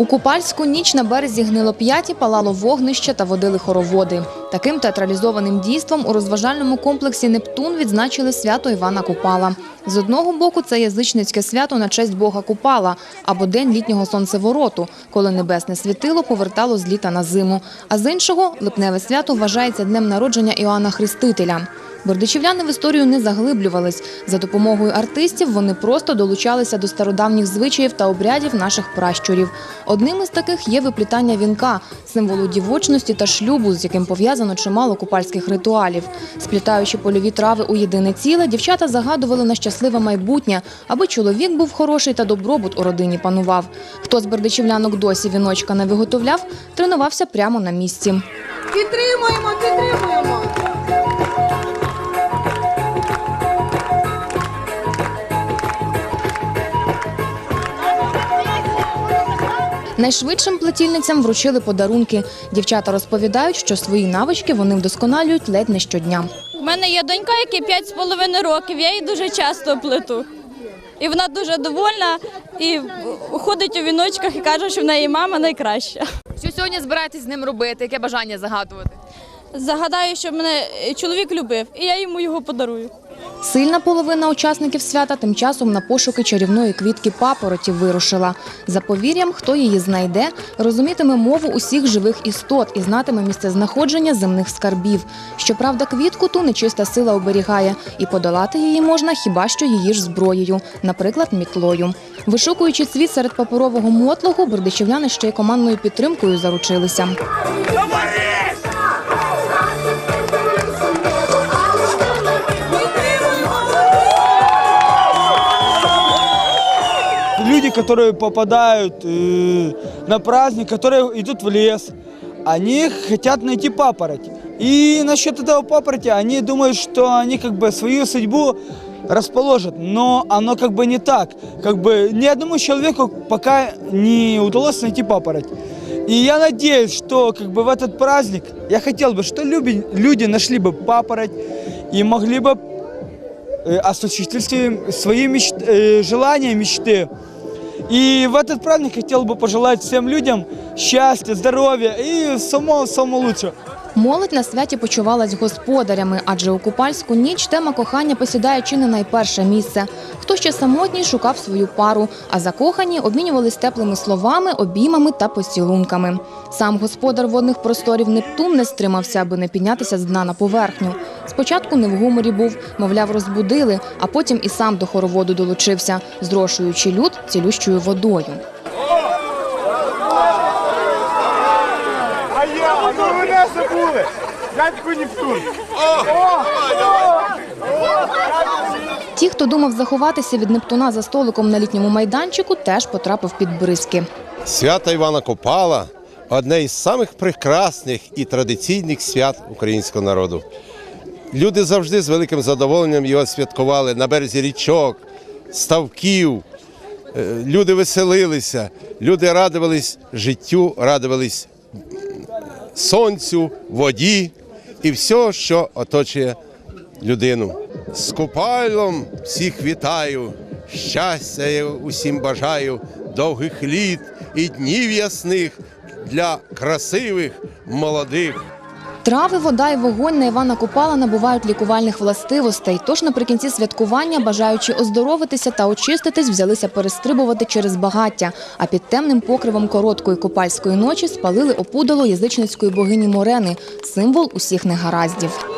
У Купальську ніч на березі Гнилоп'яті палало вогнище та водили хороводи. Таким театралізованим дійством у розважальному комплексі Нептун відзначили свято Івана Купала. З одного боку, це язичницьке свято на честь Бога Купала або День літнього сонцевороту, коли небесне світило повертало з літа на зиму. А з іншого липневе свято вважається днем народження Іоанна Хрестителя. Бердичівляни в історію не заглиблювались. За допомогою артистів вони просто долучалися до стародавніх звичаїв та обрядів наших пращурів. Одним із таких є виплітання вінка, символу дівочності та шлюбу, з яким пов'язано чимало купальських ритуалів. Сплітаючи польові трави у єдине ціле, дівчата загадували на щасливе майбутнє, аби чоловік був хороший та добробут у родині панував. Хто з бердичівлянок досі віночка не виготовляв, тренувався прямо на місці. Підтримуємо, підтримуємо. Найшвидшим плетільницям вручили подарунки. Дівчата розповідають, що свої навички вони вдосконалюють ледь не щодня. У мене є донька, якій 5,5 років. Я її дуже часто плету. І вона дуже довольна і ходить у віночках і каже, що в неї мама найкраща. Що сьогодні збираєтесь з ним робити? Яке бажання загадувати? Загадаю, що мене чоловік любив, і я йому його подарую. Сильна половина учасників свята тим часом на пошуки чарівної квітки папороті вирушила. За повір'ям, хто її знайде, розумітиме мову усіх живих істот і знатиме місцезнаходження земних скарбів. Щоправда, квітку ту нечиста сила оберігає, і подолати її можна хіба що її ж зброєю, наприклад, мітлою. Вишукуючи цвіт серед паперового мотлого, бердичівляни ще й командною підтримкою заручилися. Люди, которые попадают э, на праздник, которые идут в лес, они хотят найти папороть. И насчет этого папороти они думают, что они как бы свою судьбу расположат, но оно как бы не так. Как бы ни одному человеку пока не удалось найти папороть. И я надеюсь, что как бы в этот праздник, я хотел бы, что люди, люди нашли бы папороть и могли бы э, осуществить свои- свои меч- э, желания, мечты. И в этот праздник хотел бы пожелать всем людям счастья, здоровья и самого самого лучшего. Молодь на святі почувалась господарями, адже у купальську ніч тема кохання посідає чи не найперше місце. Хто ще самотній шукав свою пару, а закохані обмінювались теплими словами, обіймами та поцілунками. Сам господар водних просторів Нептун не стримався, аби не піднятися з дна на поверхню. Спочатку не в гуморі був, мовляв, розбудили, а потім і сам до хороводу долучився, зрошуючи люд цілющою водою. А я, а ну мене забули! Дядьку Нептун! Ті, хто думав заховатися від Нептуна за столиком на літньому майданчику, теж потрапив під бризки. Свято Івана Копала одне із самих прекрасних і традиційних свят українського народу. Люди завжди з великим задоволенням його святкували на березі річок, ставків. Е, Люди веселилися, люди радувались життю, радувались сонцю, воді і все, що оточує людину. З Купайлом всіх вітаю, щастя я усім бажаю, довгих літ і днів ясних для красивих молодих. Трави, вода і вогонь на Івана Купала набувають лікувальних властивостей. Тож наприкінці святкування, бажаючи оздоровитися та очиститись, взялися перестрибувати через багаття. А під темним покривом короткої купальської ночі спалили опудало язичницької богині Морени, символ усіх негараздів.